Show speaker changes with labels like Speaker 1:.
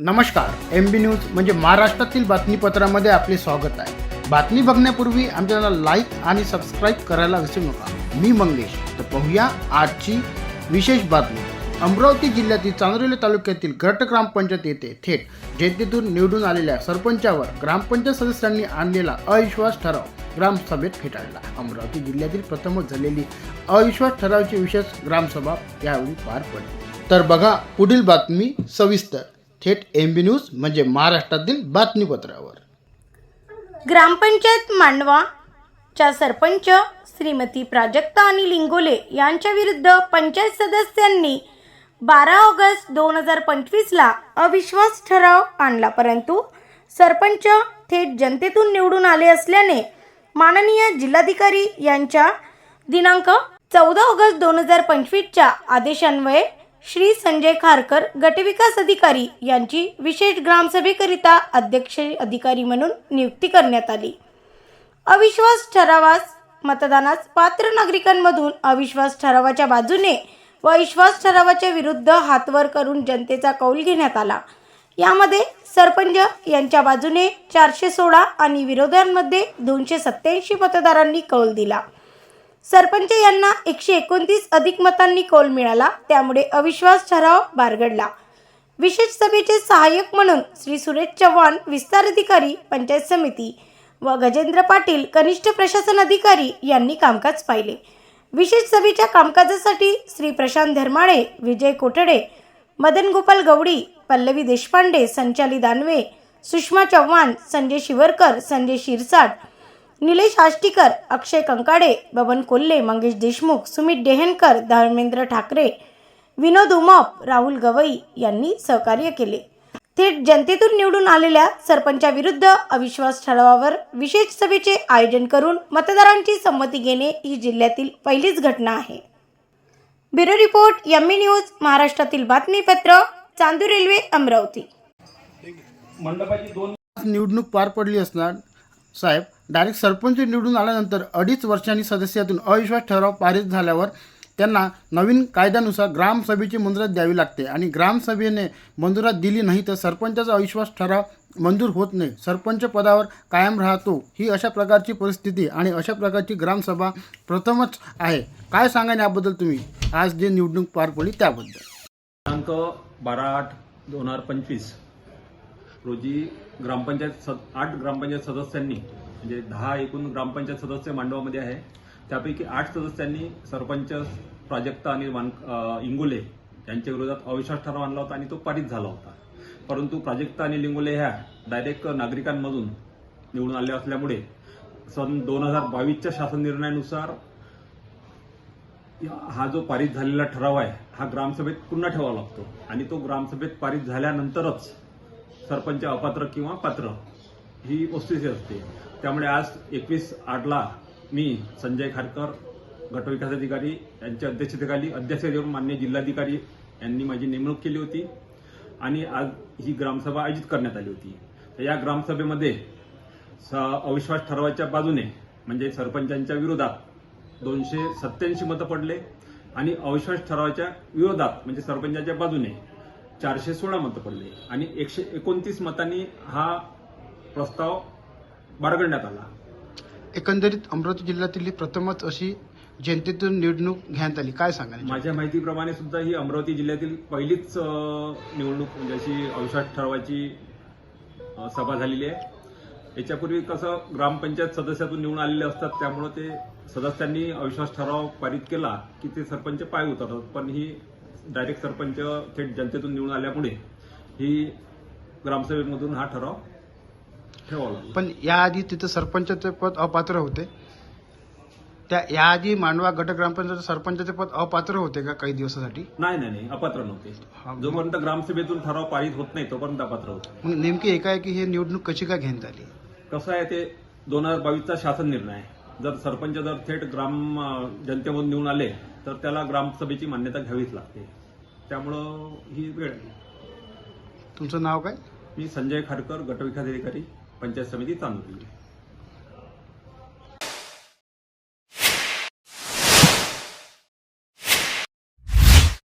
Speaker 1: नमस्कार एम बी न्यूज म्हणजे महाराष्ट्रातील बातमीपत्रामध्ये आपले स्वागत आहे. बातमी बघण्यापूर्वी आमच्याला लाईक आणि सबस्क्राईब करायला विसरू नका. मी मंगेश तर पाहूया आजची विशेष बातमी. अमरावती जिल्ह्यातील चांदोली तालुक्यातील गट ग्रामपंचायत येथे थेट जनतेतून निवडून आलेल्या सरपंचावर ग्रामपंचायत सदस्यांनी आणलेला अविश्वास ठराव ग्रामसभेत फेटाळला. अमरावती जिल्ह्यातील प्रथमच झालेली अविश्वास ठरावाची विशेष ग्रामसभा यावेळी पार पडली. तर बघा पुढील बातमी सविस्तर. थेट एम बी न्यूज म्हणजे महाराष्ट्रातील बातमीपत्रावर.
Speaker 2: ग्रामपंचायत मांडवाच्या सरपंच श्रीमती प्राजक्ता आणि लिंगोले यांच्या विरुद्ध पंचायत सदस्यांनी बारा ऑगस्ट दोन हजार पंचवीसला अविश्वास ठराव आणला परंतु सरपंच थेट जनतेतून निवडून आले असल्याने माननीय जिल्हाधिकारी यांच्या दिनांक चौदा ऑगस्ट दोन हजार पंचवीसच्या आदेशान्वये श्री संजय खारकर गटविकास अधिकारी यांची विशेष ग्रामसभेकरिता अध्यक्ष अधिकारी म्हणून नियुक्ती करण्यात आली. अविश्वास ठरावास मतदानास पात्र नागरिकांमधून अविश्वास ठरावाच्या बाजूने व अविश्वास ठरावाच्या विरुद्ध हातवर करून जनतेचा कौल घेण्यात आला. यामध्ये सरपंच यांच्या बाजूने चारशे सोळा आणि विरोधांमध्ये दोनशे सत्याऐंशी मतदारांनी कौल दिला. सरपंच यांना एकशे एकोणतीस अधिक मतांनी कौल मिळाला. त्यामुळे अविश्वास ठराव बारगडला. विशेष सभेचे सहाय्यक म्हणून श्री सुरेश चव्हाण विस्तार अधिकारी पंचायत समिती व गजेंद्र पाटील कनिष्ठ प्रशासन अधिकारी यांनी कामकाज पाहिले. विशेष सभेच्या कामकाजासाठी श्री प्रशांत धर्माळे विजय कोठडे मदन गोपाल गवडी पल्लवी देशपांडे संचाली दानवे सुषमा चव्हाण संजय शिवरकर संजय शिरसाट निलेश आष्टीकर अक्षय कंकाडे बबन कोल्हे मंगेश देशमुख सुमित डेहनकर धर्मेंद्र ठाकरे विनोद उमाप राहुल गवई यांनी सहकार्य केले. थेट जनतेतून निवडून आलेल्या सरपंचाविरुद्ध अविश्वास ठरावावर विशेष सभेचे आयोजन करून मतदारांची संमती घेणे ही जिल्ह्यातील पहिलीच घटना आहे. ब्युरो रिपोर्ट यम्मी न्यूज महाराष्ट्रातील बातमीपत्र चांदूर रेल्वे अमरावती.
Speaker 3: मंडपाची दोन
Speaker 1: निवडणूक पार पडली असणार साहेब डायरेक्ट सरपंच निवडून आल्यानंतर अडीच वर्षांनी सदस्यातून अविश्वास ठराव पारित झाल्यावर त्यांना नवीन कायद्यानुसार ग्रामसभेची मंजुरात द्यावी लागते आणि ग्रामसभेने मंजुरात दिली नाही तर सरपंचाचा अविश्वास ठराव मंजूर होत नाही. सरपंच पदावर कायम राहतो ही अशा प्रकारची परिस्थिती आणि अशा प्रकारची ग्रामसभा प्रथमच आहे. काय सांगा याबद्दल तुम्ही? आज जे निवडणूक पार पडली त्याबद्दल.
Speaker 3: दिनांक बारा आठ दोन हजार पंचवीस. रोजी ग्रामपंचायत सद आठ ग्रामपंचायत सदस्यांनी म्हणजे दहा एकूण ग्रामपंचायत सदस्य मांडवामध्ये आहे. त्यापैकी आठ सदस्यांनी सरपंच प्राजक्ता आणि मान इंगोले यांच्या विरोधात अविश्वास ठराव आणला होता आणि तो पारित झाला होता. परंतु प्राजक्ता आणि लिंगोले ह्या डायरेक्ट नागरिकांमधून निवडून आल्या असल्यामुळे सन दोन हजार बावीसच्या शासन निर्णयानुसार हा जो पारित झालेला ठराव आहे हा ग्रामसभेत पुन्हा ठेवावा लागतो. आणि तो ग्रामसभेत पारित झाल्यानंतरच सरपंच अपात्र किंवा पात्र ही वस्तुस्थिती असते. त्यामुळे आज एकवीस आठला मी संजय खारकर गटविकास अधिकारी यांच्या अध्यक्षतेखाली अध्यक्षतेवरून मान्य जिल्हाधिकारी यांनी माझी नेमणूक केली होती आणि आज ही ग्रामसभा आयोजित करण्यात आली होती. तर या ग्रामसभेमध्ये स अविश्वास ठरावाच्या बाजूने म्हणजे सरपंचांच्या विरोधात दोनशे सत्याऐंशी मतं पडले आणि अविश्वास ठरावाच्या विरोधात म्हणजे सरपंचाच्या बाजूने चारशे सोळा मतं पडले. आणि एकशे एकोणतीस मतांनी हा प्रस्ताव बाळगण्यात आला.
Speaker 1: एकंदरीत अमरावती जिल्ह्यातील प्रथमच अशी जनतेतून निवडणूक घेण्यात आली. काय सांगा
Speaker 3: माझ्या माहितीप्रमाणे सुद्धा ही अमरावती जिल्ह्यातील पहिलीच निवडणूक म्हणजे अशी ठरावाची अ, सभा झालेली आहे. याच्यापूर्वी कसं ग्रामपंचायत सदस्यातून निवडून आलेले असतात त्यामुळे ते सदस्यांनी अविश्वास ठराव पारित केला की ते सरपंच पाय उतरतात. पण ही डायरेक्ट सरपंच थेट जनतेतून निवडून आल्यामुळे ही ग्रामसभेमधून हा ठराव ठेवावा लागला.
Speaker 1: पण याआधी तिथं सरपंचाचे पद अपात्र होते. त्या याआधी मांडवा गट ग्रामपंचायत सरपंचाचे पद अपात्र होते का काही दिवसासाठी?
Speaker 3: नाही नाही नाही अपात्र. नव्हते. जोपर्यंत ग्रामसभेतून ठराव पारित होत नाही तोपर्यंत अपात्र होते.
Speaker 1: मग नेमकी एकाएकी हे निवडणूक कशी काय घेण्यात आली?
Speaker 3: कसं आहे ते दोन हजार बावीसचा शासन निर्णय आहे. जर सरपंच जर थेट ग्राम जनतेमधून निवडून आले तर त्याला ग्रामसभेची मान्यता घ्यावीच लागते. त्यामुळं ही वेळ आहे.
Speaker 1: तुमचं नाव काय
Speaker 3: मी संजय खारकर गटविकास अधिकारी पंचायत समिती चांदोली